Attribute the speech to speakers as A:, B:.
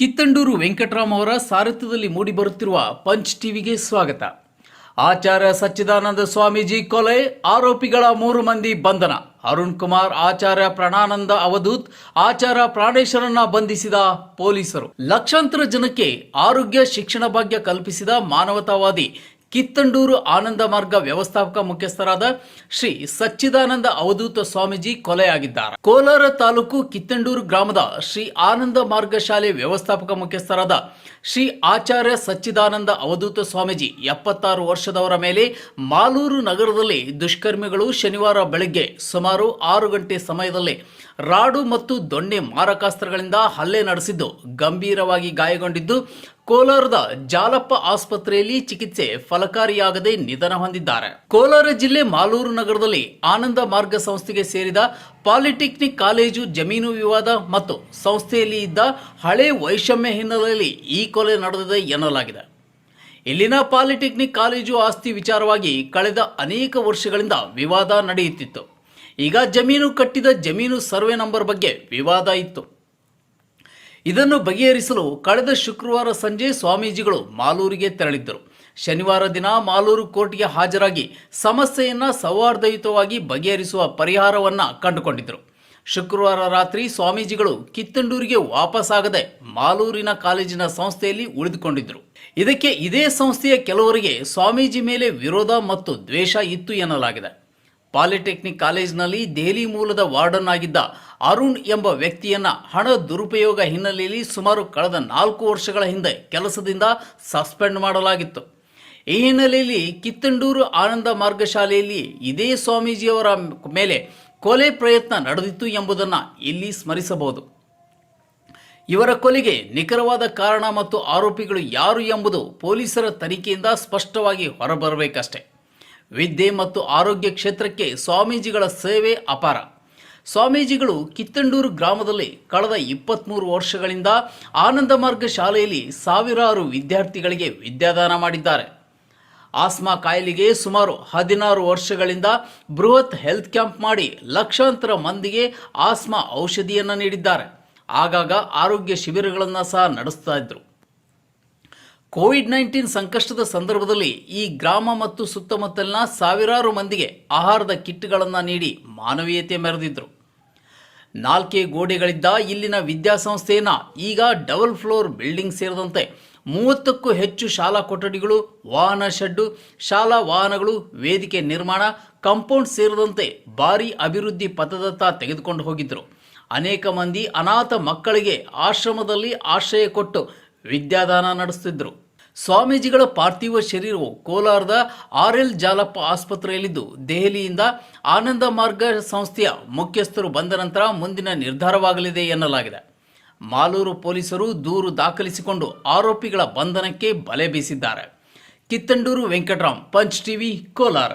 A: ಕಿತ್ತಂಡೂರು ವೆಂಕಟರಾಮ್ ಅವರ ಸಾರಥ್ಯದಲ್ಲಿ ಮೂಡಿಬರುತ್ತಿರುವ ಪಂಚ್ ಟಿವಿಗೆ ಸ್ವಾಗತ. ಆಚಾರ್ಯ ಸಚ್ಚಿದಾನಂದ ಸ್ವಾಮೀಜಿ ಕೊಲೆ, ಆರೋಪಿಗಳ ಮೂರು ಮಂದಿ ಬಂಧನ. ಅರುಣ್ ಕುಮಾರ್, ಆಚಾರ್ಯ ಪ್ರಣಾನಂದ ಅವಧೂತ್, ಆಚಾರ್ಯ ಪ್ರಾಣೇಶ್ವರನ್ನ ಬಂಧಿಸಿದ ಪೊಲೀಸರು. ಲಕ್ಷಾಂತರ ಜನಕ್ಕೆ ಆರೋಗ್ಯ, ಶಿಕ್ಷಣ ಭಾಗ್ಯ ಕಲ್ಪಿಸಿದ ಮಾನವತಾವಾದಿ ಕಿತ್ತಂಡೂರು ಆನಂದ ಮಾರ್ಗ ವ್ಯವಸ್ಥಾಪಕ ಮುಖ್ಯಸ್ಥರಾದ ಶ್ರೀ ಸಚ್ಚಿದಾನಂದ ಅವಧೂತ ಸ್ವಾಮೀಜಿ ಕೊಲೆಯಾಗಿದ್ದಾರೆ. ಕೋಲಾರ ತಾಲೂಕು ಕಿತ್ತಂಡೂರು ಗ್ರಾಮದ ಶ್ರೀ ಆನಂದ ಮಾರ್ಗ ಶಾಲೆ ವ್ಯವಸ್ಥಾಪಕ ಮುಖ್ಯಸ್ಥರಾದ ಶ್ರೀ ಆಚಾರ್ಯ ಸಚ್ಚಿದಾನಂದ ಅವಧೂತ ಸ್ವಾಮೀಜಿ ಎಪ್ಪತ್ತಾರು ವರ್ಷದವರ ಮೇಲೆ ಮಾಲೂರು ನಗರದಲ್ಲಿ ದುಷ್ಕರ್ಮಿಗಳು ಶನಿವಾರ ಬೆಳಗ್ಗೆ ಸುಮಾರು ಆರು ಗಂಟೆ ಸಮಯದಲ್ಲಿ ರಾಡು ಮತ್ತು ದೊಣ್ಣೆ ಮಾರಕಾಸ್ತ್ರಗಳಿಂದ ಹಲ್ಲೆ ನಡೆಸಿದ್ದು ಗಂಭೀರವಾಗಿ ಗಾಯಗೊಂಡಿದ್ದು ಕೋಲಾರದ ಜಾಲಪ್ಪ ಆಸ್ಪತ್ರೆಯಲ್ಲಿ ಚಿಕಿತ್ಸೆ ಫಲಕಾರಿಯಾಗದೆ ನಿಧನ ಹೊಂದಿದ್ದಾರೆ. ಕೋಲಾರ ಜಿಲ್ಲೆ ಮಾಲೂರು ನಗರದಲ್ಲಿ ಆನಂದ ಮಾರ್ಗ ಸಂಸ್ಥೆಗೆ ಸೇರಿದ ಪಾಲಿಟೆಕ್ನಿಕ್ ಕಾಲೇಜು ಜಮೀನು ವಿವಾದ ಮತ್ತು ಸಂಸ್ಥೆಯಲ್ಲಿ ಇದ್ದ ಹಳೆ ವೈಷಮ್ಯ ಹಿನ್ನೆಲೆಯಲ್ಲಿ ಈ ಕೊಲೆ ನಡೆದಿದೆ ಎನ್ನಲಾಗಿದೆ. ಇಲ್ಲಿನ ಪಾಲಿಟೆಕ್ನಿಕ್ ಕಾಲೇಜು ಆಸ್ತಿ ವಿಚಾರವಾಗಿ ಕಳೆದ ಅನೇಕ ವರ್ಷಗಳಿಂದ ವಿವಾದ ನಡೆಯುತ್ತಿತ್ತು. ಈಗ ಜಮೀನು ಕಟ್ಟಿದ ಜಮೀನು ಸರ್ವೆ ನಂಬರ್ ಬಗ್ಗೆ ವಿವಾದ ಇತ್ತು. ಇದನ್ನು ಬಗೆಹರಿಸಲು ಕಳೆದ ಶುಕ್ರವಾರ ಸಂಜೆ ಸ್ವಾಮೀಜಿಗಳು ಮಾಲೂರಿಗೆ ತೆರಳಿದ್ದರು. ಶನಿವಾರ ದಿನ ಮಾಲೂರು ಕೋರ್ಟ್ಗೆ ಹಾಜರಾಗಿ ಸಮಸ್ಯೆಯನ್ನು ಸೌಹಾರ್ದಯುತವಾಗಿ ಬಗೆಹರಿಸುವ ಪರಿಹಾರವನ್ನ ಕಂಡುಕೊಂಡಿದ್ದರು. ಶುಕ್ರವಾರ ರಾತ್ರಿ ಸ್ವಾಮೀಜಿಗಳು ಕಿತ್ತಂಡೂರಿಗೆ ವಾಪಸ್ಸಾಗದೆ ಮಾಲೂರಿನ ಕಾಲೇಜಿನ ಸಂಸ್ಥೆಯಲ್ಲಿ ಉಳಿದುಕೊಂಡಿದ್ದರು. ಇದಕ್ಕೆ ಇದೇ ಸಂಸ್ಥೆಯ ಕೆಲವರಿಗೆ ಸ್ವಾಮೀಜಿ ಮೇಲೆ ವಿರೋಧ ಮತ್ತು ದ್ವೇಷ ಇತ್ತು ಎನ್ನಲಾಗಿದೆ. ಪಾಲಿಟೆಕ್ನಿಕ್ ಕಾಲೇಜಿನಲ್ಲಿ ದೆಹಲಿ ಮೂಲದ ವಾರ್ಡನ್ ಆಗಿದ್ದ ಅರುಣ್ ಎಂಬ ವ್ಯಕ್ತಿಯನ್ನ ಹಣ ದುರುಪಯೋಗ ಹಿನ್ನೆಲೆಯಲ್ಲಿ ಸುಮಾರು ಕಳೆದ ನಾಲ್ಕು ವರ್ಷಗಳ ಹಿಂದೆ ಕೆಲಸದಿಂದ ಸಸ್ಪೆಂಡ್ ಮಾಡಲಾಗಿತ್ತು. ಈ ಹಿನ್ನೆಲೆಯಲ್ಲಿ ಕಿತ್ತಂಡೂರು ಆನಂದ ಮಾರ್ಗ ಶಾಲೆಯಲ್ಲಿ ಇದೇ ಸ್ವಾಮೀಜಿಯವರ ಮೇಲೆ ಕೊಲೆ ಪ್ರಯತ್ನ ನಡೆದಿತ್ತು ಎಂಬುದನ್ನು ಇಲ್ಲಿ ಸ್ಮರಿಸಬಹುದು. ಇವರ ಕೊಲೆಗೆ ನಿಖರವಾದ ಕಾರಣ ಮತ್ತು ಆರೋಪಿಗಳು ಯಾರು ಎಂಬುದು ಪೊಲೀಸರ ತನಿಖೆಯಿಂದ ಸ್ಪಷ್ಟವಾಗಿ ಹೊರಬರಬೇಕಷ್ಟೆ. ವಿದ್ಯೆ ಮತ್ತು ಆರೋಗ್ಯ ಕ್ಷೇತ್ರಕ್ಕೆ ಸ್ವಾಮೀಜಿಗಳ ಸೇವೆ ಅಪಾರ. ಸ್ವಾಮೀಜಿಗಳು ಕಿತ್ತಂಡೂರು ಗ್ರಾಮದಲ್ಲಿ ಕಳೆದ ಇಪ್ಪತ್ತ್ಮೂರು ವರ್ಷಗಳಿಂದ ಆನಂದ ಮಾರ್ಗ ಶಾಲೆಯಲ್ಲಿ ಸಾವಿರಾರು ವಿದ್ಯಾರ್ಥಿಗಳಿಗೆ ವಿದ್ಯಾದಾನ ಮಾಡಿದ್ದಾರೆ. ಆಸ್ಮಾ ಕಾಯಿಲೆಗೆ ಸುಮಾರು ಹದಿನಾರು ವರ್ಷಗಳಿಂದ ಬೃಹತ್ ಹೆಲ್ತ್ ಕ್ಯಾಂಪ್ ಮಾಡಿ ಲಕ್ಷಾಂತರ ಮಂದಿಗೆ ಆಸ್ಮಾ ಔಷಧಿಯನ್ನು ನೀಡಿದ್ದಾರೆ. ಆಗಾಗ ಆರೋಗ್ಯ ಶಿಬಿರಗಳನ್ನು ಸಹ ನಡೆಸ್ತಾ ಇದ್ರು. ಕೋವಿಡ್ ನೈನ್ಟೀನ್ ಸಂಕಷ್ಟದ ಸಂದರ್ಭದಲ್ಲಿ ಈ ಗ್ರಾಮ ಮತ್ತು ಸುತ್ತಮುತ್ತಲಿನ ಸಾವಿರಾರು ಮಂದಿಗೆ ಆಹಾರದ ಕಿಟ್ಗಳನ್ನು ನೀಡಿ ಮಾನವೀಯತೆ ಮೆರೆದಿದ್ದರು ನಾಲ್ಕೇ ಗೋಡೆಗಳಿದ್ದ ಇಲ್ಲಿನ ವಿದ್ಯಾಸಂಸ್ಥೆಯನ್ನು ಈಗ ಡಬಲ್ ಫ್ಲೋರ್ ಬಿಲ್ಡಿಂಗ್ ಸೇರಿದಂತೆ ಮೂವತ್ತಕ್ಕೂ ಹೆಚ್ಚು ಶಾಲಾ ಕೊಠಡಿಗಳು, ವಾಹನ ಶೆಡ್ಡು, ಶಾಲಾ ವಾಹನಗಳು, ವೇದಿಕೆ ನಿರ್ಮಾಣ, ಕಾಂಪೌಂಡ್ ಸೇರಿದಂತೆ ಭಾರಿ ಅಭಿವೃದ್ಧಿ ಪಥದತ್ತ ತೆಗೆದುಕೊಂಡು ಹೋಗಿದ್ದರು ಅನೇಕ ಮಂದಿ ಅನಾಥ ಮಕ್ಕಳಿಗೆ ಆಶ್ರಮದಲ್ಲಿ ಆಶ್ರಯ ಕೊಟ್ಟು ವಿದ್ಯಾದಾನ ನಡೆಸುತ್ತಿದ್ದರು ಸ್ವಾಮೀಜಿಗಳ ಪಾರ್ಥಿವ ಶರೀರವು ಕೋಲಾರದ ಆರ್ ಎಲ್ ಜಾಲಪ್ಪ ಆಸ್ಪತ್ರೆಯಲ್ಲಿದ್ದು, ದೆಹಲಿಯಿಂದ ಆನಂದ ಮಾರ್ಗ ಸಂಸ್ಥೆಯ ಮುಖ್ಯಸ್ಥರು ಬಂದ ನಂತರ ಮುಂದಿನ ನಿರ್ಧಾರವಾಗಲಿದೆ ಎನ್ನಲಾಗಿದೆ. ಮಾಲೂರು ಪೊಲೀಸರು ದೂರು ದಾಖಲಿಸಿಕೊಂಡು ಆರೋಪಿಗಳ ಬಂಧನಕ್ಕೆ ಬಲೆ ಬೀಸಿದ್ದಾರೆ. Kittandur Venkataram, Punch TV, Kolar.